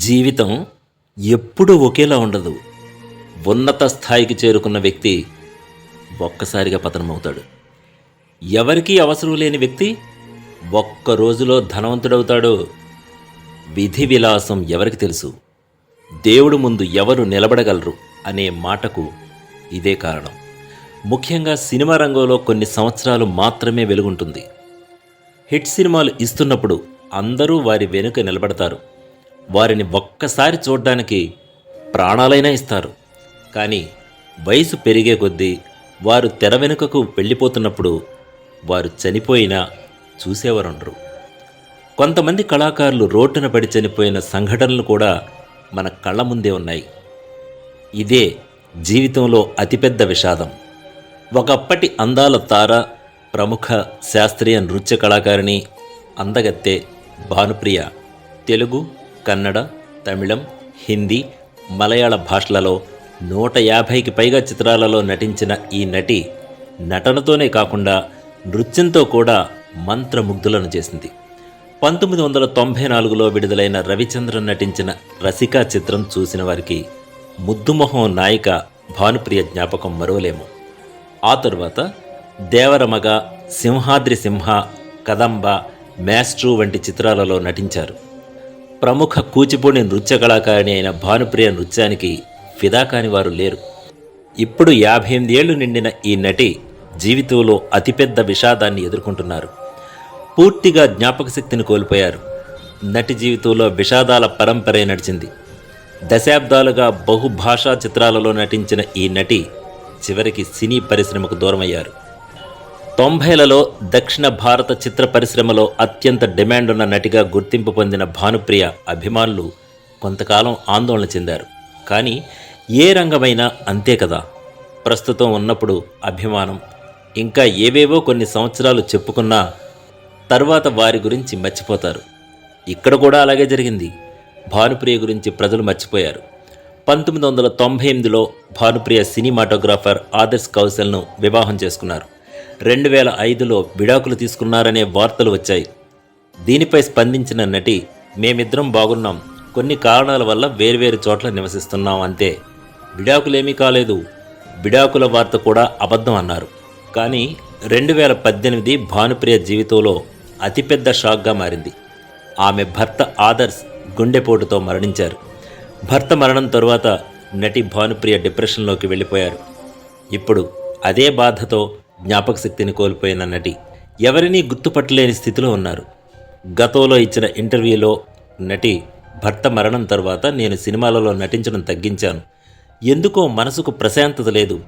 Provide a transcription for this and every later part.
జీవితం ఎప్పుడూ ఒకేలా ఉండదు. ఉన్నత స్థాయికి చేరుకున్న వ్యక్తి ఒక్కసారిగా పతనమవుతాడు. ఎవరికీ అవసరం లేని వ్యక్తి ఒక్క రోజులో ధనవంతుడవుతాడు. విధి విలాసం ఎవరికి తెలుసు? దేవుడు ముందు ఎవరు నిలబడగలరు అనే మాటకు ఇదే కారణం. ముఖ్యంగా సినిమా రంగంలో కొన్ని సంవత్సరాలు మాత్రమే వెలుగుంటుంది. హిట్ సినిమాలు ఇస్తున్నప్పుడు అందరూ వారి వెనుక నిలబడతారు. వారిని ఒక్కసారి చూడ్డానికి ప్రాణాలైనా ఇస్తారు. కానీ వయసు పెరిగే కొద్దీ వారు తెర వెనుకకు వెళ్ళిపోతున్నప్పుడు వారు చనిపోయినా చూసేవారుండరు. కొంతమంది కళాకారులు రోడ్డున పడి చనిపోయిన సంఘటనలు కూడా మన కళ్ళ ముందే ఉన్నాయి. ఇదే జీవితంలో అతిపెద్ద విషాదం. ఒకప్పటి అందాల తార ప్రముఖ శాస్త్రీయ నృత్య కళాకారిణి అందగత్తె భానుప్రియ. తెలుగు కన్నడ తమిళం హిందీ మలయాళ భాషలలో నూట యాభైకి పైగా చిత్రాలలో నటించిన ఈ నటి నటనతోనే కాకుండా నృత్యంతో కూడా మంత్రముగ్ధులను చేసింది. పంతొమ్మిది వందల తొంభై నాలుగులో విడుదలైన రవిచంద్రన్ నటించిన రసికా చిత్రం చూసిన వారికి ముద్దుమొహం నాయిక భానుప్రియ జ్ఞాపకం మరోలేము ఆ తరువాత దేవరమగ సింహాద్రి సింహ కదంబ మ్యాస్ట్రూ వంటి చిత్రాలలో నటించారు. ప్రముఖ కూచిపూడి నృత్య కళాకారిణి అయిన భానుప్రియ నృత్యానికి ఫిదా కాని వారు లేరు. ఇప్పుడు యాభై ఎనిమిది ఏళ్ళు నిండిన ఈ నటి జీవితంలో అతిపెద్ద విషాదాన్ని ఎదుర్కొంటున్నారు. పూర్తిగా జ్ఞాపక శక్తిని కోల్పోయారు. నటి జీవితంలో విషాదాల పరంపరే నడిచింది. దశాబ్దాలుగా బహుభాషా చిత్రాలలో నటించిన ఈ నటి చివరికి సినీ పరిశ్రమకు దూరమయ్యారు. తొంభైలలో దక్షిణ భారత చిత్ర పరిశ్రమలో అత్యంత డిమాండ్ ఉన్న నటిగా గుర్తింపు పొందిన భానుప్రియ అభిమానులు కొంతకాలం ఆందోళన చెందారు. కానీ ఏ రంగమైనా అంతే కదా. ప్రస్తుతం ఉన్నప్పుడు అభిమానం ఇంకా ఏవేవో కొన్ని సంవత్సరాలు చెప్పుకున్నా తర్వాత వారి గురించి మర్చిపోతారు. ఇక్కడ కూడా అలాగే జరిగింది. భానుప్రియ గురించి ప్రజలు మర్చిపోయారు. పంతొమ్మిది వందల తొంభై ఎనిమిదిలో భానుప్రియ సినిమాటోగ్రాఫర్ ఆదర్శ్ కౌశల్ను వివాహం చేసుకున్నారు. రెండు వేల ఐదులో విడాకులు తీసుకున్నారనే వార్తలు వచ్చాయి. దీనిపై స్పందించిన నటి మేమిద్దరం బాగున్నాం. కొన్ని కారణాల వల్ల వేర్వేరు చోట్ల నివసిస్తున్నాం అంతే. విడాకులేమీ కాలేదు. విడాకుల వార్త కూడా అబద్ధం అన్నారు. కానీ రెండు వేల పద్దెనిమిది భానుప్రియ జీవితంలో అతిపెద్ద షాక్గా మారింది. ఆమె భర్త ఆదర్శ్ గుండెపోటుతో మరణించారు. భర్త మరణం తరువాత నటి భానుప్రియ డిప్రెషన్లోకి వెళ్ళిపోయారు. ఇప్పుడు అదే బాధతో జ్ఞాపక శక్తిని కోల్పోయిన నటి ఎవరినీ గుర్తుపట్టలేని స్థితిలో ఉన్నారు. గతంలో ఇచ్చిన ఇంటర్వ్యూలో నటి భర్త మరణం తర్వాత నేను సినిమాలలో నటించడం తగ్గించాను. ఎందుకో మనసుకు ప్రశాంతత లేదు.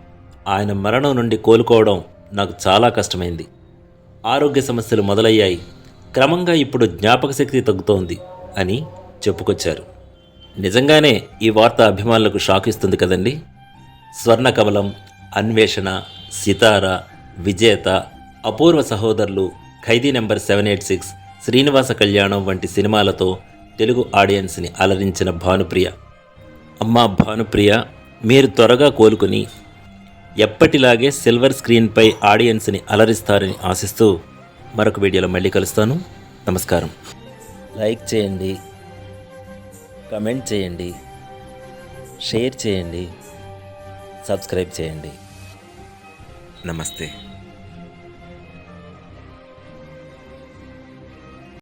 ఆయన మరణం నుండి కోలుకోవడం నాకు చాలా కష్టమైంది. ఆరోగ్య సమస్యలు మొదలయ్యాయి. క్రమంగా ఇప్పుడు జ్ఞాపక శక్తి తగ్గుతోంది అని చెప్పుకొచ్చారు. నిజంగానే ఈ వార్త అభిమానులకు షాక్ ఇస్తుంది కదండి? స్వర్ణకమలం అన్వేషణ Sitara Vijetha Apoorva Sahodarulu Khaidi number seven eight six Srinivasa Kalyanam వంటి సినిమాలతో తెలుగు ఆడియన్స్ని అలరించిన భానుప్రియ. అమ్మా భానుప్రియ మీరు త్వరగా కోలుకుని ఎప్పటిలాగే సిల్వర్ స్క్రీన్పై ఆడియన్స్ని అలరిస్తారని ఆశిస్తూ మరొక వీడియోలో మళ్ళీ కలుస్తాను. నమస్కారం. లైక్ చేయండి కమెంట్ చేయండి షేర్ చేయండి సబ్స్క్రైబ్ చేయండి. నమస్తే.